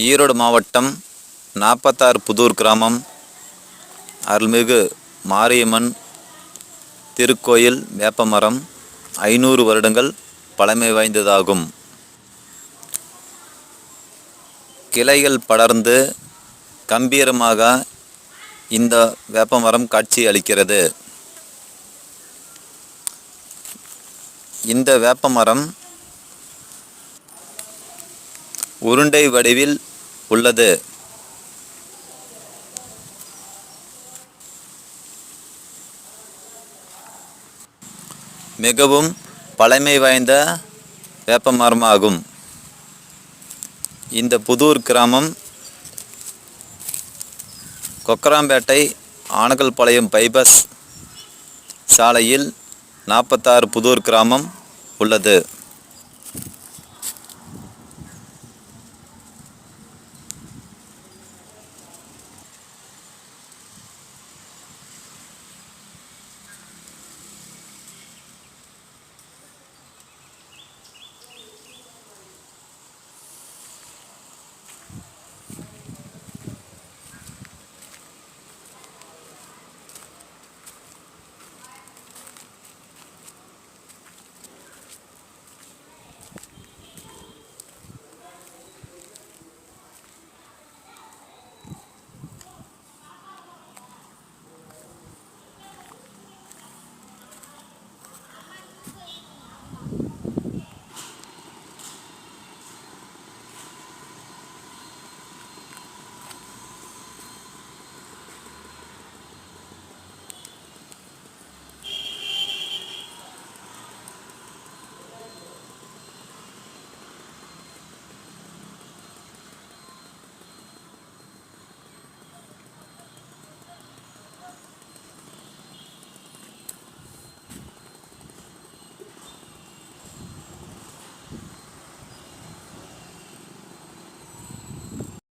ஈரோடு மாவட்டம் நாற்பத்தாறு புதூர் கிராமம் அருள்மிகு மாரியம்மன் திருக்கோயில் வேப்பமரம் ஐநூறு வருடங்கள் பழமை வாய்ந்ததாகும். கிளைகள் படர்ந்து கம்பீரமாக இந்த வேப்பமரம் காட்சி அளிக்கிறது. இந்த வேப்பமரம் உருண்டை வடிவில் உள்ளது. மிகவும் பழமை வாய்ந்த வேப்பமரமாகும். இந்த புதூர் கிராமம் கொக்கராம்பேட்டை ஆனகல்பாளையம் பைபஸ் சாலையில் நாற்பத்தாறு புதூர் கிராமம் உள்ளது.